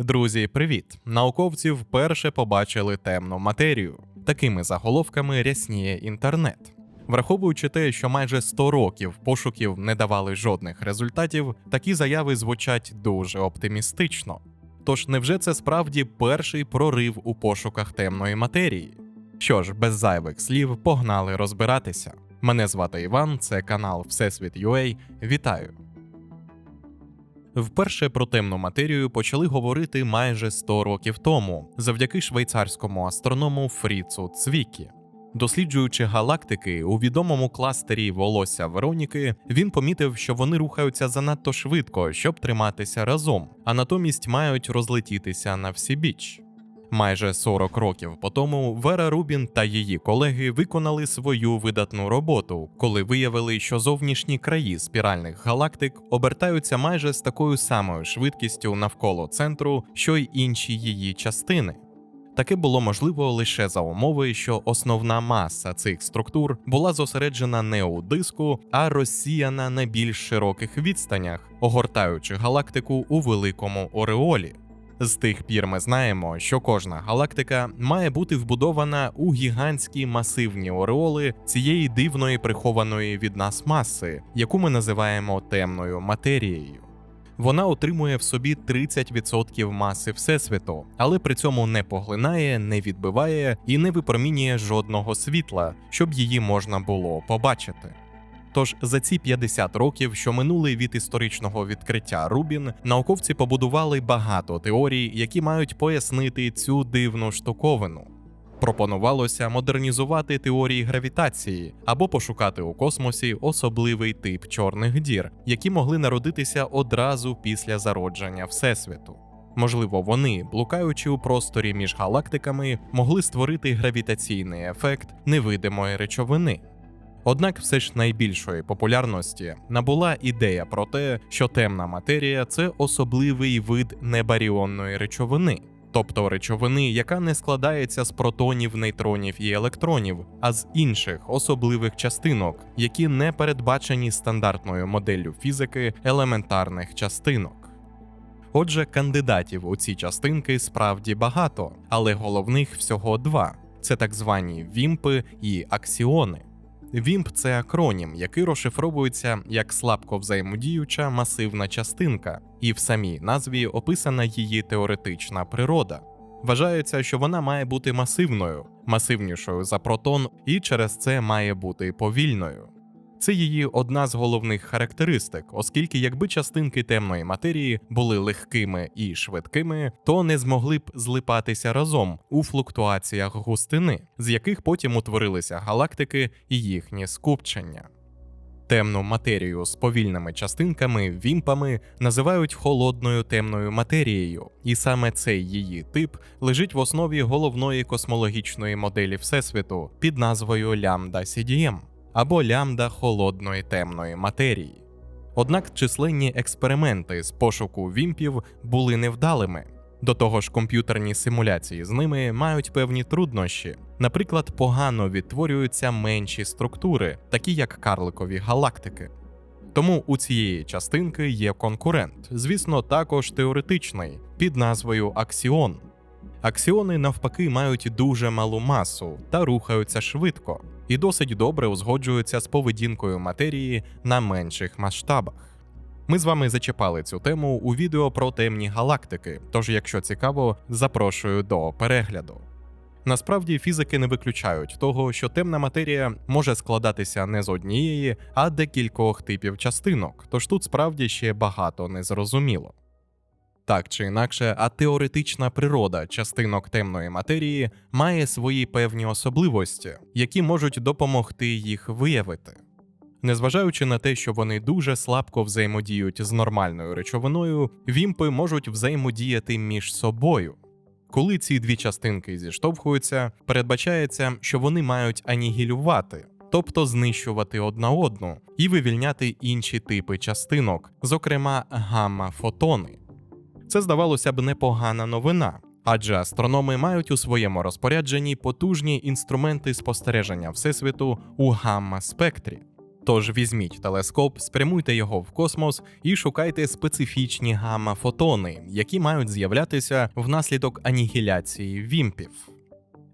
Друзі, привіт! Науковці вперше побачили темну матерію. Такими заголовками рясніє інтернет. Враховуючи те, що майже 100 років пошуків не давали жодних результатів, такі заяви звучать дуже оптимістично. Тож невже це справді перший прорив у пошуках темної матерії? Що ж, без зайвих слів, погнали розбиратися. Мене звати Іван, це канал Всесвіт UA. Вітаю! Вперше про темну матерію почали говорити майже 100 років тому, завдяки швейцарському астроному Фріцу Цвікі. Досліджуючи галактики у відомому кластері волосся Вероніки, він помітив, що вони рухаються занадто швидко, щоб триматися разом, а натомість мають розлетітися на всі біч. Майже 40 років по тому Вера Рубін та її колеги виконали свою видатну роботу, коли виявили, що зовнішні краї спіральних галактик обертаються майже з такою самою швидкістю навколо центру, що й інші її частини. Таке було можливо лише за умови, що основна маса цих структур була зосереджена не у диску, а розсіяна на більш широких відстанях, огортаючи галактику у великому ореолі. З тих пір ми знаємо, що кожна галактика має бути вбудована у гігантські масивні ореоли цієї дивної прихованої від нас маси, яку ми називаємо темною матерією. Вона отримує в собі 30% маси Всесвіту, але при цьому не поглинає, не відбиває і не випромінює жодного світла, щоб її можна було побачити. Тож за ці 50 років, що минули від історичного відкриття Рубін, науковці побудували багато теорій, які мають пояснити цю дивну штуковину. Пропонувалося модернізувати теорії гравітації або пошукати у космосі особливий тип чорних дір, які могли народитися одразу після зародження Всесвіту. Можливо, вони, блукаючи у просторі між галактиками, могли створити гравітаційний ефект невидимої речовини. Однак все ж найбільшої популярності набула ідея про те, що темна матерія це особливий вид небаріонної речовини, тобто речовини, яка не складається з протонів, нейтронів і електронів, а з інших особливих частинок, які не передбачені стандартною моделлю фізики елементарних частинок. Отже, кандидатів у ці частинки справді багато, але головних всього два: це так звані вімпи і аксіони. Вімп це акронім, який розшифровується як слабко взаємодіюча масивна частинка, і в самій назві описана її теоретична природа. Вважається, що вона має бути масивною, масивнішою за протон, і через це має бути повільною. Це її одна з головних характеристик, оскільки якби частинки темної матерії були легкими і швидкими, то не змогли б злипатися разом у флуктуаціях густини, з яких потім утворилися галактики і їхні скупчення. Темну матерію з повільними частинками, вімпами називають холодною темною матерією, і саме цей її тип лежить в основі головної космологічної моделі Всесвіту під назвою лямбда CDM або лямбда холодної темної матерії. Однак численні експерименти з пошуку вімпів були невдалими. До того ж, комп'ютерні симуляції з ними мають певні труднощі. Наприклад, погано відтворюються менші структури, такі як карликові галактики. Тому у цієї частинки є конкурент, звісно, також теоретичний, під назвою Аксіон. Аксіони навпаки мають дуже малу масу та рухаються швидко, і досить добре узгоджуються з поведінкою матерії на менших масштабах. Ми з вами зачепали цю тему у відео про темні галактики, тож, якщо цікаво, запрошую до перегляду. Насправді фізики не виключають того, що темна матерія може складатися не з однієї, а декількох типів частинок, тож тут справді ще багато незрозуміло. Так чи інакше, а теоретична природа частинок темної матерії має свої певні особливості, які можуть допомогти їх виявити. Незважаючи на те, що вони дуже слабко взаємодіють з нормальною речовиною, вімпи можуть взаємодіяти між собою. Коли ці дві частинки зіштовхуються, передбачається, що вони мають анігілювати, тобто знищувати одна одну, і вивільняти інші типи частинок, зокрема гамма-фотони. Це здавалося б непогана новина, адже астрономи мають у своєму розпорядженні потужні інструменти спостереження Всесвіту у гамма-спектрі. Тож візьміть телескоп, спрямуйте його в космос і шукайте специфічні гамма-фотони, які мають з'являтися внаслідок анігіляції вімпів.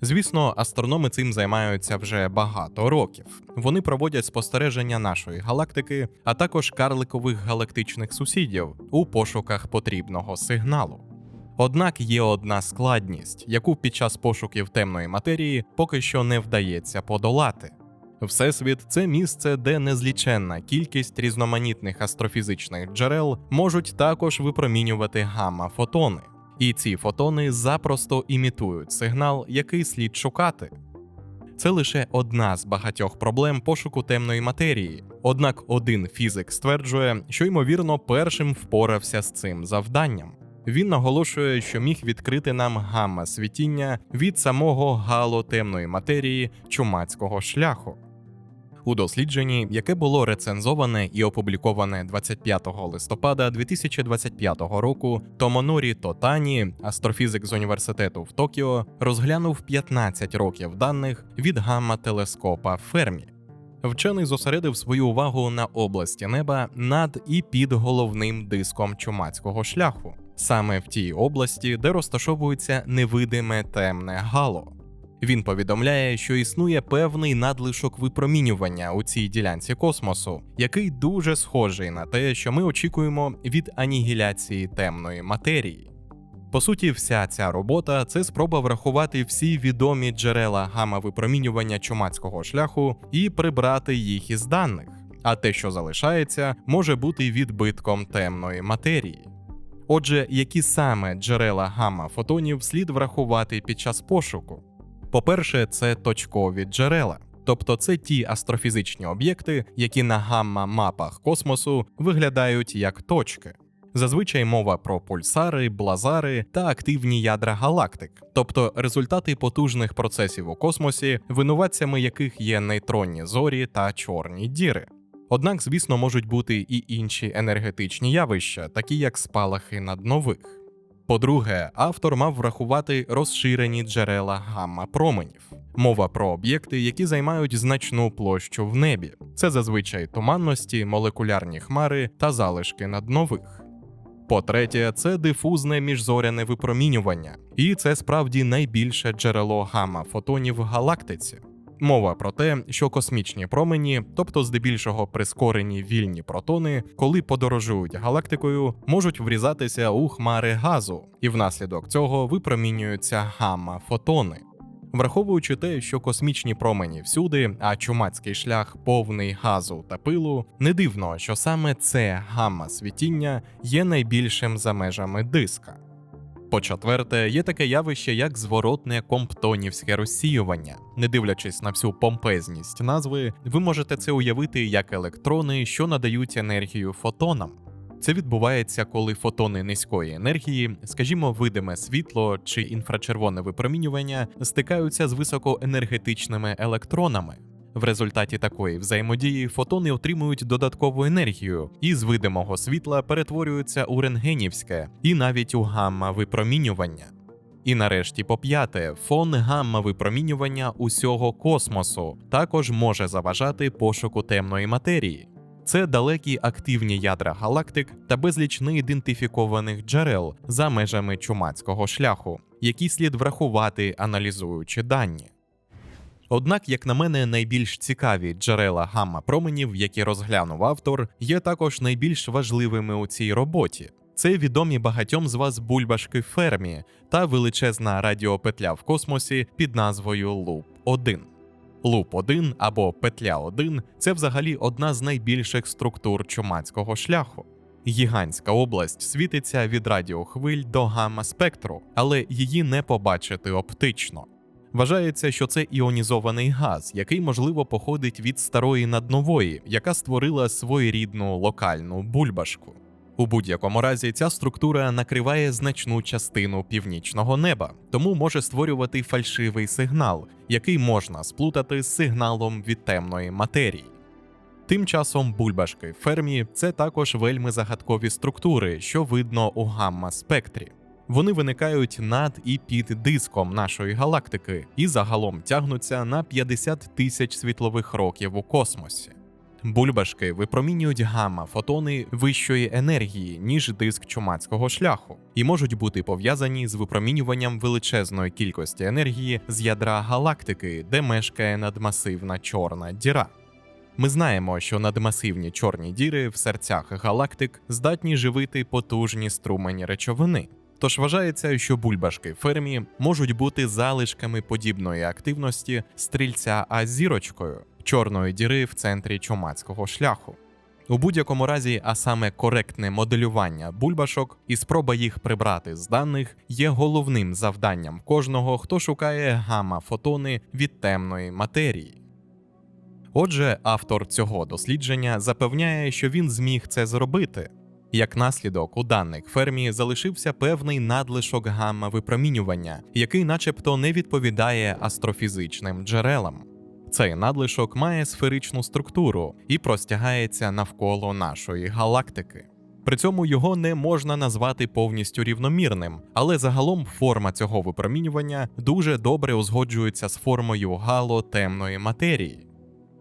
Звісно, астрономи цим займаються вже багато років. Вони проводять спостереження нашої галактики, а також карликових галактичних сусідів у пошуках потрібного сигналу. Однак є одна складність, яку під час пошуків темної матерії поки що не вдається подолати. Всесвіт це місце, де незліченна кількість різноманітних астрофізичних джерел можуть також випромінювати гамма-фотони. І ці фотони запросто імітують сигнал, який слід шукати. Це лише одна з багатьох проблем пошуку темної матерії. Однак один фізик стверджує, що ймовірно першим впорався з цим завданням. Він наголошує, що міг відкрити нам гамма світіння від самого гало темної матерії чумацького шляху. У дослідженні, яке було рецензоване і опубліковане 25 листопада 2025 року, Томонорі Тотані, астрофізик з університету в Токіо, розглянув 15 років даних від гамма-телескопа Фермі. Вчений зосередив свою увагу на області неба над і під головним диском чумацького шляху, саме в тій області, де розташовується невидиме темне гало. Він повідомляє, що існує певний надлишок випромінювання у цій ділянці космосу, який дуже схожий на те, що ми очікуємо від анігіляції темної матерії. По суті, вся ця робота це спроба врахувати всі відомі джерела гамма-випромінювання чумацького шляху і прибрати їх із даних, а те, що залишається, може бути відбитком темної матерії. Отже, які саме джерела гамма-фотонів слід врахувати під час пошуку? По-перше, це точкові джерела. Тобто це ті астрофізичні об'єкти, які на гамма-мапах космосу виглядають як точки. Зазвичай мова про пульсари, блазари та активні ядра галактик, тобто результати потужних процесів у космосі, винуватцями яких є нейтронні зорі та чорні діри. Однак, звісно, можуть бути і інші енергетичні явища, такі як спалахи наднових. По-друге, автор мав врахувати розширені джерела гамма-променів. Мова про об'єкти, які займають значну площу в небі. Це зазвичай туманності, молекулярні хмари та залишки наднових. По-третє, це дифузне міжзоряне випромінювання, і це справді найбільше джерело гамма-фотонів в галактиці. Мова про те, що космічні промені, тобто здебільшого прискорені вільні протони, коли подорожують галактикою, можуть врізатися у хмари газу, і внаслідок цього випромінюються гамма-фотони. Враховуючи те, що космічні промені всюди, а чумацький шлях повний газу та пилу, не дивно, що саме це гамма-світіння є найбільшим за межами диска. По-четверте, є таке явище, як зворотне комптонівське розсіювання. Не дивлячись на всю помпезність назви, ви можете це уявити як електрони, що надають енергію фотонам. Це відбувається, коли фотони низької енергії, скажімо, видиме світло чи інфрачервоне випромінювання, стикаються з високоенергетичними електронами. В результаті такої взаємодії фотони отримують додаткову енергію і з видимого світла перетворюються у рентгенівське і навіть у гамма-випромінювання. І нарешті, по п'яте, фон гамма-випромінювання усього космосу також може заважати пошуку темної матерії. Це далекі активні ядра галактик та безліч неідентифікованих джерел за межами чумацького шляху, які слід врахувати, аналізуючи дані. Однак, як на мене, найбільш цікаві джерела гамма-променів, які розглянув автор, є також найбільш важливими у цій роботі. Це відомі багатьом з вас бульбашки Фермі та величезна радіопетля в космосі під назвою Луп 1 Луп 1 або Петля 1 це взагалі одна з найбільших структур чумацького шляху. Гігантська область світиться від радіохвиль до гамма-спектру, але її не побачити оптично. Вважається, що це іонізований газ, який можливо походить від старої наднової, яка створила своєрідну локальну бульбашку. У будь-якому разі ця структура накриває значну частину північного неба, тому може створювати фальшивий сигнал, який можна сплутати з сигналом від темної матерії. Тим часом бульбашки фермі це також вельми загадкові структури, що видно у гамма-спектрі. Вони виникають над і під диском нашої галактики і загалом тягнуться на 50 тисяч світлових років у космосі. Бульбашки випромінюють гамма-фотони вищої енергії, ніж диск чумацького шляху, і можуть бути пов'язані з випромінюванням величезної кількості енергії з ядра галактики, де мешкає надмасивна чорна діра. Ми знаємо, що надмасивні чорні діри в серцях галактик здатні живити потужні струмені речовини. Тож вважається, що бульбашки Фермі можуть бути залишками подібної активності стрільця А зірочкою чорної діри в центрі чумацького шляху. У будь-якому разі, а саме коректне моделювання бульбашок і спроба їх прибрати з даних є головним завданням кожного, хто шукає гамма-фотони від темної матерії. Отже, автор цього дослідження запевняє, що він зміг це зробити. Як наслідок, у даних фермі залишився певний надлишок гамма-випромінювання, який начебто не відповідає астрофізичним джерелам. Цей надлишок має сферичну структуру і простягається навколо нашої галактики. При цьому його не можна назвати повністю рівномірним, але загалом форма цього випромінювання дуже добре узгоджується з формою гало темної матерії.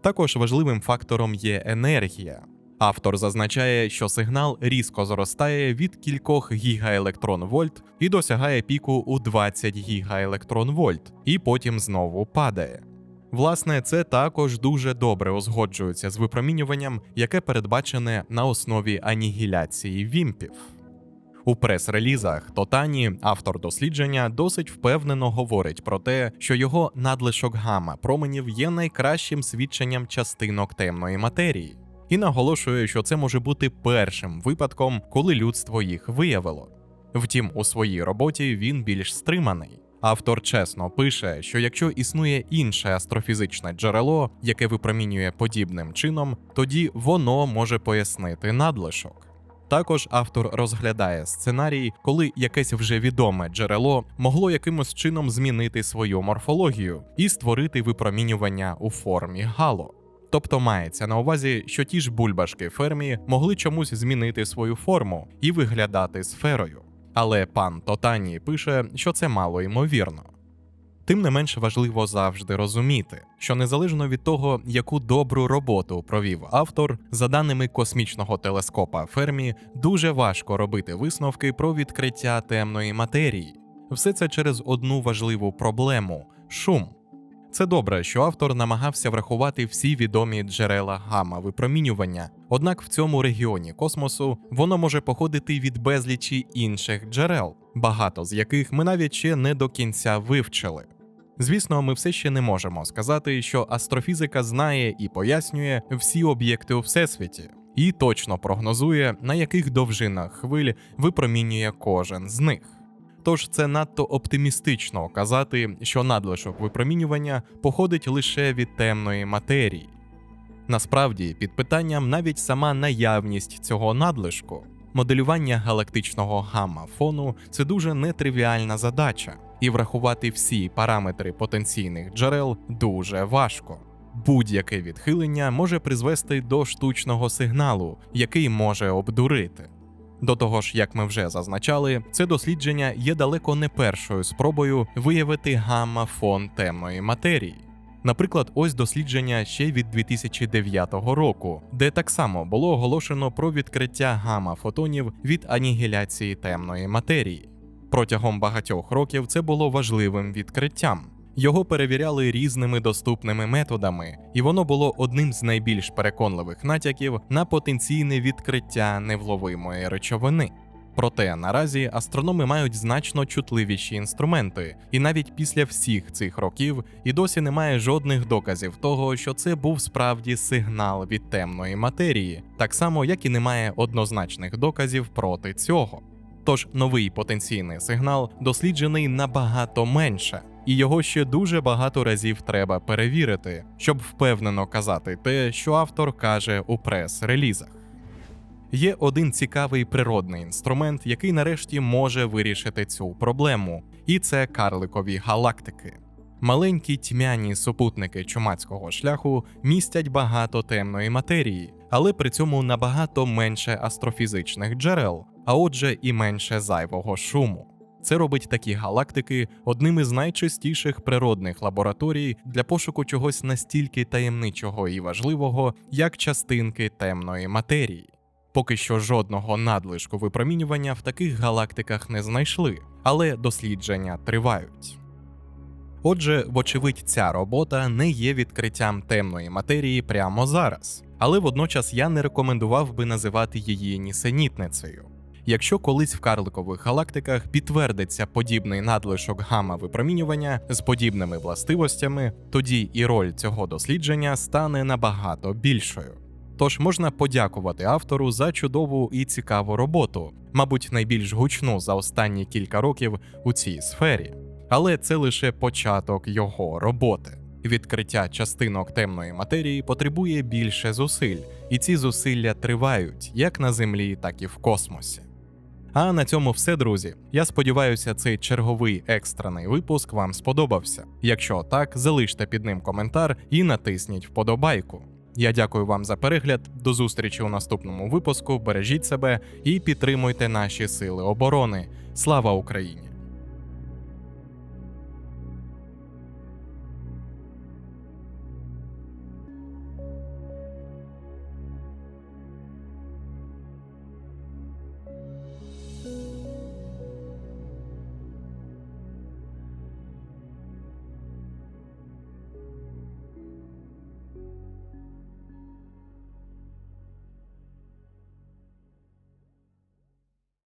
Також важливим фактором є енергія. Автор зазначає, що сигнал різко зростає від кількох гігаелектронвольт і досягає піку у 20 гігаелектронвольт, і потім знову падає. Власне, це також дуже добре узгоджується з випромінюванням, яке передбачене на основі анігіляції вімпів. У прес-релізах Тотані автор дослідження досить впевнено говорить про те, що його надлишок гамма променів є найкращим свідченням частинок темної матерії, і наголошує, що це може бути першим випадком, коли людство їх виявило. Втім, у своїй роботі він більш стриманий. Автор чесно пише, що якщо існує інше астрофізичне джерело, яке випромінює подібним чином, тоді воно може пояснити надлишок. Також автор розглядає сценарій, коли якесь вже відоме джерело могло якимось чином змінити свою морфологію і створити випромінювання у формі гало. Тобто мається на увазі, що ті ж бульбашки фермі могли чомусь змінити свою форму і виглядати сферою. Але пан Тотані пише, що це мало ймовірно. Тим не менш важливо завжди розуміти, що незалежно від того, яку добру роботу провів автор, за даними космічного телескопа Фермі, дуже важко робити висновки про відкриття темної матерії. Все це через одну важливу проблему шум. Це добре, що автор намагався врахувати всі відомі джерела гамма випромінювання, однак в цьому регіоні космосу воно може походити від безлічі інших джерел, багато з яких ми навіть ще не до кінця вивчили. Звісно, ми все ще не можемо сказати, що астрофізика знає і пояснює всі об'єкти у всесвіті, і точно прогнозує, на яких довжинах хвиль випромінює кожен з них. Тож це надто оптимістично казати, що надлишок випромінювання походить лише від темної матерії. Насправді, під питанням навіть сама наявність цього надлишку, моделювання галактичного гамма-фону це дуже нетривіальна задача, і врахувати всі параметри потенційних джерел дуже важко. Будь-яке відхилення може призвести до штучного сигналу, який може обдурити. До того ж, як ми вже зазначали, це дослідження є далеко не першою спробою виявити гамма-фон темної матерії. Наприклад, ось дослідження ще від 2009 року, де так само було оголошено про відкриття гамма-фотонів від анігіляції темної матерії. Протягом багатьох років це було важливим відкриттям. Його перевіряли різними доступними методами, і воно було одним з найбільш переконливих натяків на потенційне відкриття невловимої речовини. Проте наразі астрономи мають значно чутливіші інструменти, і навіть після всіх цих років і досі немає жодних доказів того, що це був справді сигнал від темної матерії, так само як і немає однозначних доказів проти цього. Тож новий потенційний сигнал досліджений набагато менше, і його ще дуже багато разів треба перевірити, щоб впевнено казати те, що автор каже у прес-релізах. Є один цікавий природний інструмент, який нарешті може вирішити цю проблему, і це карликові галактики. Маленькі тьмяні супутники чумацького шляху містять багато темної матерії, але при цьому набагато менше астрофізичних джерел, а отже, і менше зайвого шуму. Це робить такі галактики одним із найчастіших природних лабораторій для пошуку чогось настільки таємничого і важливого, як частинки темної матерії. Поки що жодного надлишку випромінювання в таких галактиках не знайшли, але дослідження тривають. Отже, вочевидь, ця робота не є відкриттям темної матерії прямо зараз, але водночас я не рекомендував би називати її нісенітницею. Якщо колись в карликових галактиках підтвердиться подібний надлишок гамма випромінювання з подібними властивостями, тоді і роль цього дослідження стане набагато більшою. Тож можна подякувати автору за чудову і цікаву роботу, мабуть, найбільш гучну за останні кілька років у цій сфері. Але це лише початок його роботи. Відкриття частинок темної матерії потребує більше зусиль, і ці зусилля тривають як на землі, так і в космосі. А на цьому все, друзі. Я сподіваюся, цей черговий екстрений випуск вам сподобався. Якщо так, залиште під ним коментар і натисніть вподобайку. Я дякую вам за перегляд. До зустрічі у наступному випуску. Бережіть себе і підтримуйте наші сили оборони. Слава Україні!